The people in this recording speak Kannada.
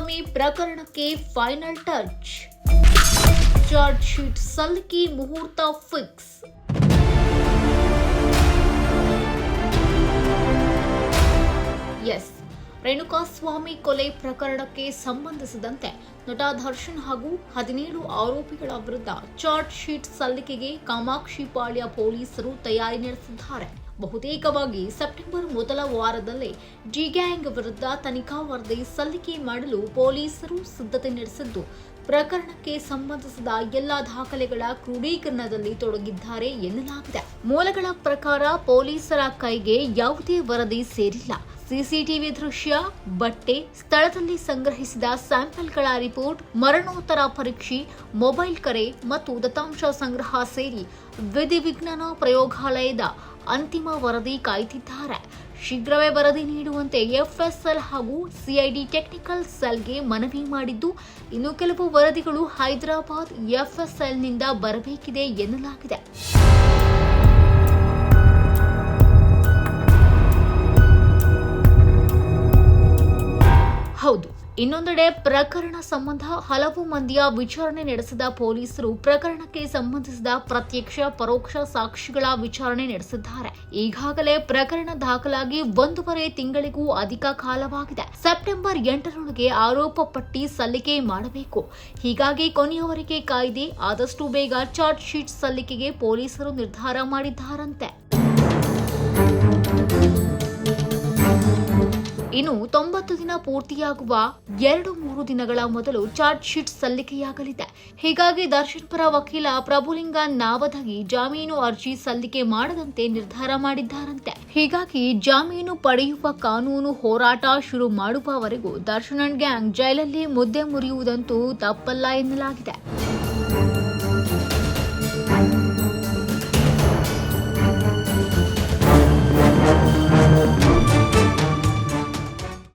ಪ್ರಕರಣಕ್ಕೆ ಫೈನಲ್ ಟಚ್ ಚಾರ್ಜ್ ಶೀಟ್ ಸಲ್ಲಿಕೆ ಮುಹೂರ್ತ ಫಿಕ್ಸ್ ರೇಣುಕಾಸ್ವಾಮಿ ಕೊಲೆ ಪ್ರಕರಣಕ್ಕೆ ಸಂಬಂಧಿಸಿದಂತೆ ನಟ ದರ್ಶನ್ ಹಾಗೂ ಹದಿನೇಳು ಆರೋಪಿಗಳ ವಿರುದ್ಧ ಚಾರ್ಜ್ ಶೀಟ್ ಸಲ್ಲಿಕೆಗೆ ಕಾಮಾಕ್ಷಿಪಾಳ್ಯ ಪೊಲೀಸರು ತಯಾರಿ ನಡೆಸಿದ್ದಾರೆ. ಬಹುತೇಕವಾಗಿ ಸೆಪ್ಟೆಂಬರ್ ಮೊದಲ ವಾರದಲ್ಲೇ ಡಿಗ್ಯಾಂಗ್ ವಿರುದ್ಧ ತನಿಖಾ ವರದಿ ಸಲ್ಲಿಕೆ ಮಾಡಲು ಪೊಲೀಸರು ಸಿದ್ಧತೆ ನಡೆಸಿದ್ದು, ಪ್ರಕರಣಕ್ಕೆ ಸಂಬಂಧಿಸಿದ ಎಲ್ಲ ದಾಖಲೆಗಳ ಕ್ರೋಢೀಕರಣದಲ್ಲಿ ತೊಡಗಿದ್ದಾರೆ ಎನ್ನಲಾಗಿದೆ. ಮೂಲಗಳ ಪ್ರಕಾರ ಪೊಲೀಸರ ಕೈಗೆ ಯಾವುದೇ ವರದಿ ಸೇರಿಲ್ಲ. ಸಿಸಿಟಿವಿ ದೃಶ್ಯ, ಬಟ್ಟೆ, ಸ್ಥಳದಲ್ಲಿ ಸಂಗ್ರಹಿಸಿದ ಸ್ಯಾಂಪಲ್ಗಳ ರಿಪೋರ್ಟ್, ಮರಣೋತ್ತರ ಪರೀಕ್ಷೆ, ಮೊಬೈಲ್ ಕರೆ ಮತ್ತು ದತ್ತಾಂಶ ಸಂಗ್ರಹ ಸೇರಿ ವಿಧಿವಿಜ್ಞಾನ ಪ್ರಯೋಗಾಲಯದ ಅಂತಿಮ ವರದಿ ಕಾಯ್ದಿದ್ದಾರೆ. ಶೀಘ್ರವೇ ವರದಿ ನೀಡುವಂತೆ ಎಫ್ಎಸ್ಎಲ್ ಹಾಗೂ ಸಿಐಡಿ ಟೆಕ್ನಿಕಲ್ ಸೆಲ್ಗೆ ಮನವಿ ಮಾಡಿದ್ದು, ಇನ್ನು ಕೆಲವು ವರದಿಗಳು ಹೈದರಾಬಾದ್ ಎಫ್ಎಸ್ಎಲ್ನಿಂದ ಬರಬೇಕಿದೆ ಎನ್ನಲಾಗಿದೆ. ಇನ್ನೊಂದೆಡೆ ಪ್ರಕರಣ ಸಂಬಂಧ ಹಲವು ಮಂದಿಯ ವಿಚಾರಣೆ ನಡೆಸಿದ ಪೊಲೀಸರು ಪ್ರಕರಣಕ್ಕೆ ಸಂಬಂಧಿಸಿದ ಪ್ರತ್ಯಕ್ಷ, ಪರೋಕ್ಷ ಸಾಕ್ಷಿಗಳ ವಿಚಾರಣೆ ನಡೆಸಿದ್ದಾರೆ. ಈಗಾಗಲೇ ಪ್ರಕರಣ ದಾಖಲಾಗಿ ಒಂದೂವರೆ ತಿಂಗಳಿಗೂ ಅಧಿಕ ಕಾಲವಾಗಿದೆ. ಸೆಪ್ಟೆಂಬರ್ ಎಂಟರೊಳಗೆ ಆರೋಪ ಪಟ್ಟಿ ಸಲ್ಲಿಕೆ ಮಾಡಬೇಕು. ಹೀಗಾಗಿ ಕೊನೆಯವರೆಗೆ ಕಾಯ್ದೆ, ಆದಷ್ಟು ಬೇಗ ಚಾರ್ಜ್ ಶೀಟ್ ಸಲ್ಲಿಕೆಗೆ ಪೊಲೀಸರು ನಿರ್ಧಾರ ಮಾಡಿದ್ದಾರಂತೆ. ಇನ್ನು ತೊಂಬತ್ತು ದಿನ ಪೂರ್ತಿಯಾಗುವ ಎರಡು ಮೂರು ದಿನಗಳ ಮೊದಲು ಚಾರ್ಜ್ ಶೀಟ್ ಸಲ್ಲಿಕೆಯಾಗಲಿದೆ. ಹೀಗಾಗಿ ದರ್ಶನ್ ಪರ ವಕೀಲ ಪ್ರಭುಲಿಂಗ ನಾವದಗಿ ಜಾಮೀನು ಅರ್ಜಿ ಸಲ್ಲಿಕೆ ಮಾಡದಂತೆ ನಿರ್ಧಾರ ಮಾಡಿದ್ದಾರಂತೆ. ಹೀಗಾಗಿ ಜಾಮೀನು ಪಡೆಯುವ ಕಾನೂನು ಹೋರಾಟ ಶುರು ಮಾಡುವವರೆಗೂ ದರ್ಶನ್ ಗ್ಯಾಂಗ್ ಜೈಲಲ್ಲಿ ಮುದ್ದೆ ಮುರಿಯುವುದಂತೂ ತಪ್ಪಲ್ಲ ಎನ್ನಲಾಗಿದೆ.